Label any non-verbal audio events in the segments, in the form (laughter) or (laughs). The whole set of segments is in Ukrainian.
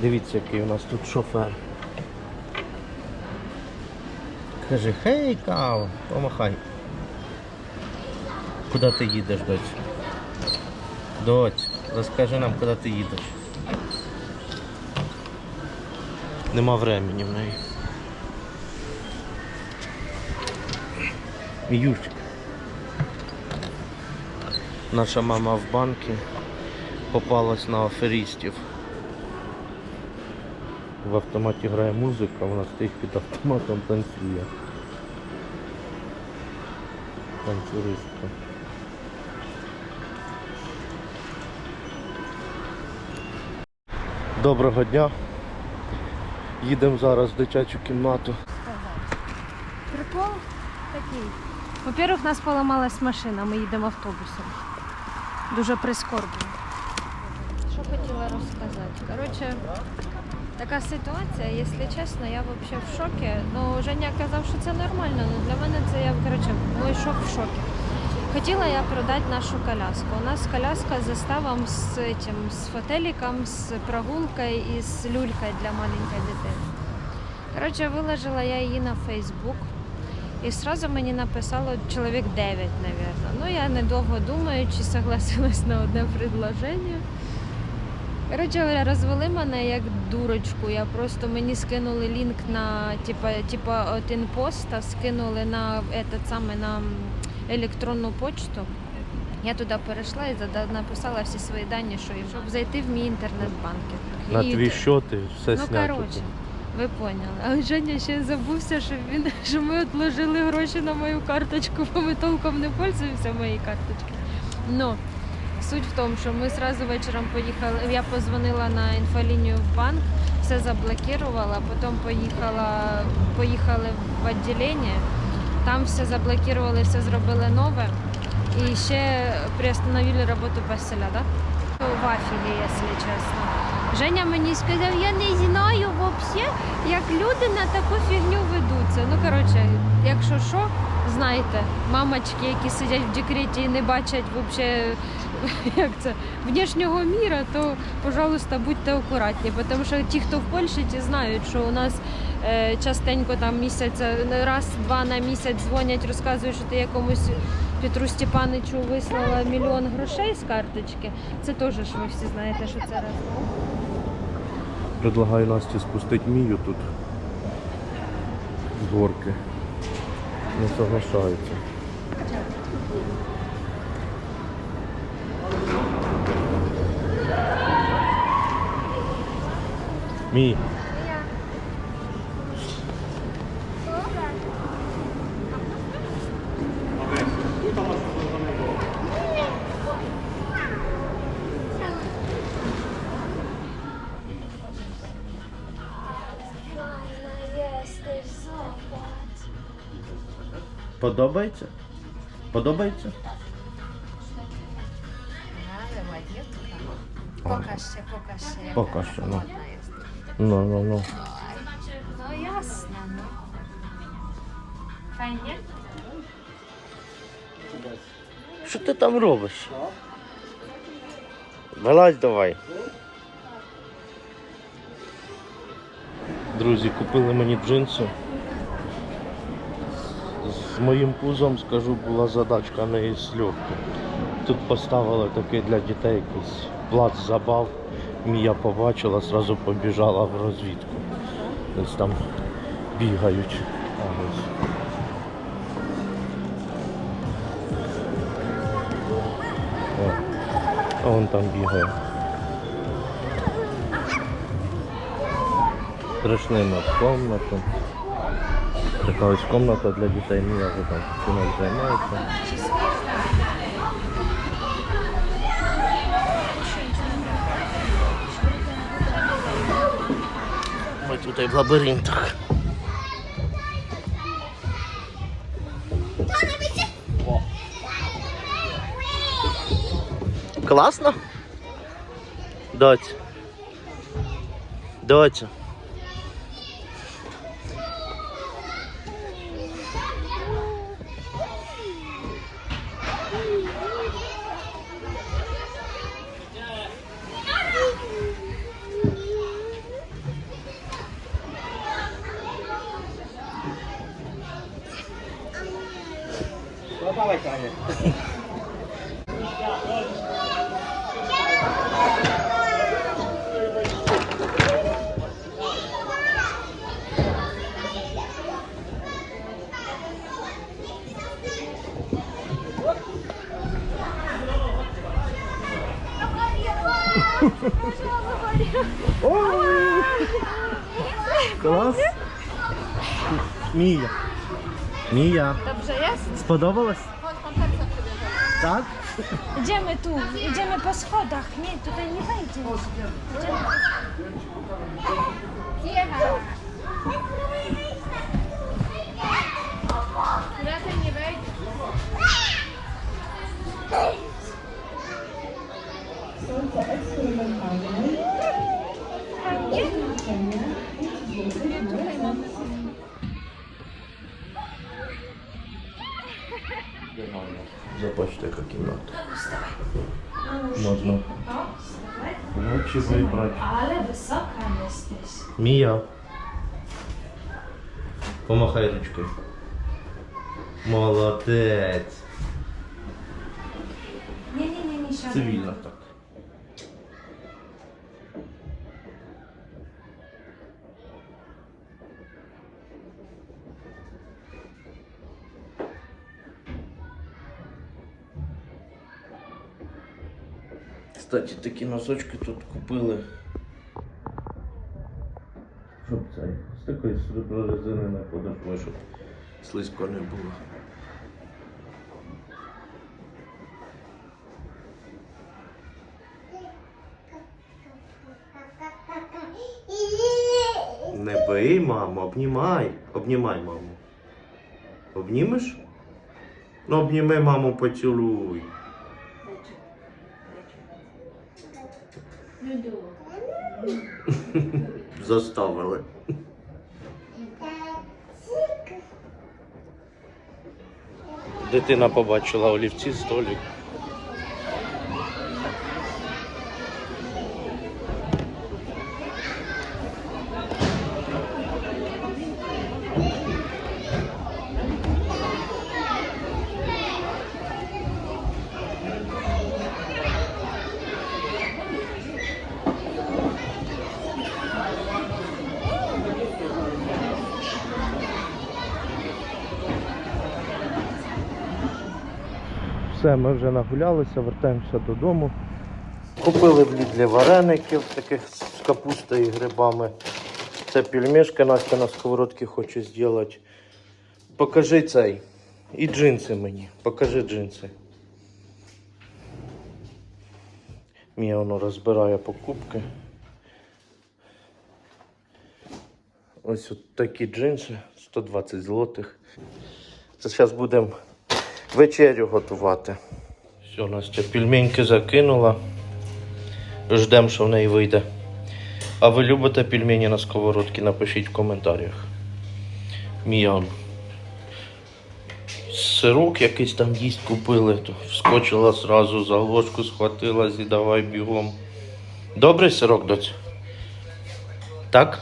Дивіться, який у нас тут шофер. Каже, хей, кава, помахай. Куди ти їдеш, доць? Доць, розкажи нам, куди ти їдеш. Нема времени в неї. Юрчик. Наша мама в банки попалась на аферистів. В автоматі грає музика, вона стоїть під автоматом танцює. Танцюристка. Доброго дня. Їдемо зараз в дитячу кімнату. Прикол такий. Во-первых, у нас поламалась машина, ми їдемо автобусом. Дуже прискорбно. Що хотіла розказати? Коротше, така ситуація, якщо чесно, я взагалі в шокі. Ну, Женя казав, що це нормально, але для мене це я коротше, мой шок в шокі. Хотіла я продати нашу коляску. У нас коляска з заставом з, этим, з фотеликом, з прогулкою і з люлькою для маленької дитини. Коротше, виложила я її на Фейсбук. І сразу мені написало чоловік 9, мабуть. Ну, я недовго думаючи, согласилась на одне предложення. Коротше говоря, розвели мене як дурочку. Я просто мені скинули лінк на типа, типа один поста, скинули на этот саме на електронну почту. Я туди перейшла і написала всі свої дані, що щоб зайти в мій інтернет-банкінг. На І твій що ти все Ну, снято. коротше, ви поняли. А Женя ще забувся, що він (laughs) що ми відложили гроші на мою карточку, бо ми толком не пользуємося моєю карточкою. Ну, суть в тому, що ми одразу вечором поїхали. Я позвонила на інфолінію в банк, все заблокувала, потім поїхала, поїхали в відділення, там все заблокували, все зробили нове. І ще приостановили роботу песеля, да? В афілі, якщо чесно. Женя мені сказав, я не знаю взагалі, як люди на таку фігню ведуться. Ну, коротше, якщо що, знайте, мамочки, які сидять в декреті і не бачать взагалі, (laughs) як це, внешнього міра, то, пожалуйста, будьте акуратні, тому що ті, хто в Польщі, ті знають, що у нас е, частенько там місяць, раз-два на місяць дзвонять, розказують, що ти якомусь Петру Степаничу вислала мільйон грошей з карточки. Це теж ж ви всі знаєте, що це раз. Предлагаю Насті спустити Мію тут з горки. Не соглашається. Mi. Podobajcie? Podobajcie? No, ale ładnie. Pokaż się, pokaż się. Pokaż się, no. Ну, ну, ну. No jasne, no. Fajnie? Що ти там робиш? Вилазь давай. Друзі, купили мені джинси. З моїм пузом, скажу, була задачка не із легких. Тут поставили такий для дітей якийсь плац забав. Мія побачила, одразу побіжала в розвідку. Десь там бігають. А, ось. О, а он там бігає. Прийшли ми в комнату. Така ось комната для дітей, ну я вже там чимось займається. Тут в лабіринтах. Класно? Доця. małe konie. Mija. Mija. Dobrze jest? Podobało się? Tak? Idziemy tu, idziemy po schodach. Nie, tutaj nie wejdzie. Razem nie wejdzie. jaka kimnata. Można nочі вибрати. Ale wysoka jesteś. Мія. Помахай ручкою. Молодець. Nie, nie, nie, nie siadaj. Цивільно так. Кстати, такі носочки тут купили. Щоб цей, з такої резини на подошви, щоб слизько не було. Не бий, маму, обнімай. Обнімай маму. Обнімеш? Ну, обніми маму, поцілуй. Заставили. Дитина побачила олівці, столик. Все, ми вже нагулялися, вертаємося додому. Купили в Лідлі вареників, таких з капустою і грибами. Це пельмешки Настя на сковородці хоче зробити. Покажи цей. І джинси мені. Покажи джинси. Мія воно розбирає покупки. Ось от такі джинси, 120 злотих. Це зараз будемо вечерю готувати. Все, Настя пельменьки закинула. Ждемо, що в неї вийде. А ви любите пельмені на сковородці? Напишіть в коментарях. Міян. Сирок якийсь там їсть купили, то вскочила зразу за ложку, схватила і давай бігом. Добрий сирок, доць? Так?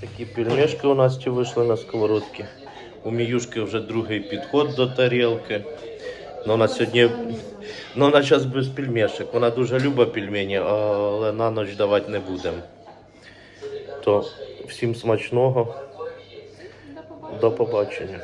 Такі пельмешки у Насті вийшли на сковородці. У Міюшки вже другий підход до тарілки. Ну, вона сьогодні. Ну, вона зараз без пельмешок. Вона дуже любить пельмені, але на ніч давати не будемо. То всім смачного. До побачення.